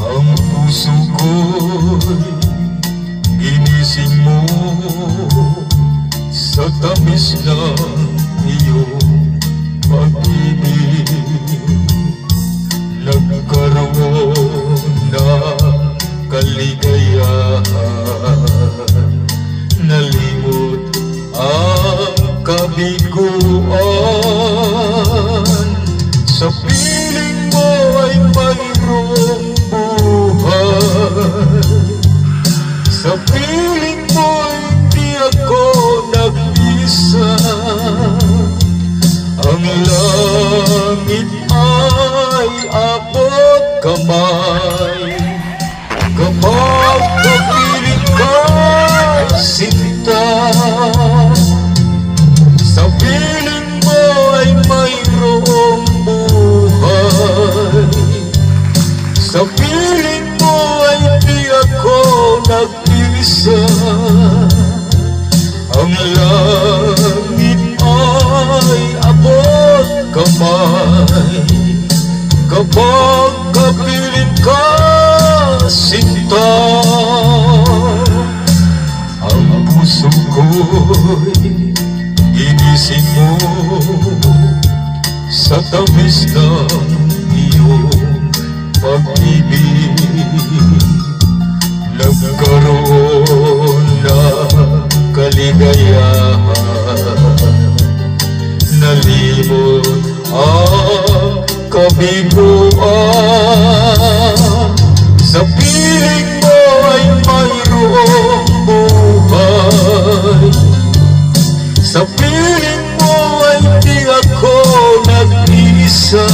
Ang puso ko'y ginising mo Sa tamis ng piling mo hindi ako nag-isa Ang langit ay abot kamay. Kapag kapiling ka, sinta. Sa piling mo ay mayroong buhay. Sa piling Ang langit ay abot kamay. Kapag kapiling ka, sinta. Ang puso ko'y ginising mo Sa tamis ng kaligayahan Nalimot ang kabiguan Sa piling mo ay mayroong buhay. Sa piling mo ay di ako nag-isa.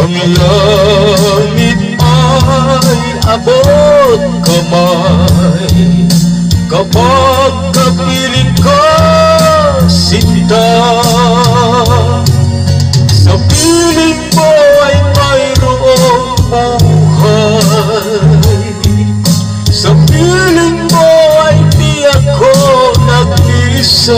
Ang langit ay abot kamay Kapag kapiling ka, sinta Sa piling mo ay mayroong buhay. Sa piling mo ay di ako nag-isa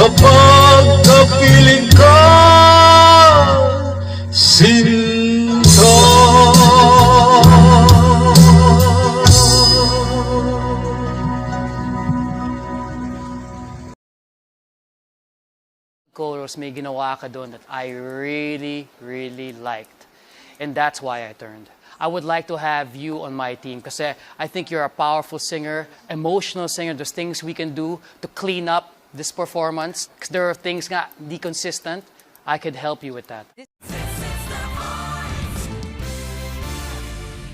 Kapag kapiling ka, sinta chorus may ginawa ka doon that I really, really liked. And that's why I turned. I would like to have you on my team because I think you're a powerful singer, emotional singer. There's things we can do to clean up this performance, there are things di consistent. I could help you with that.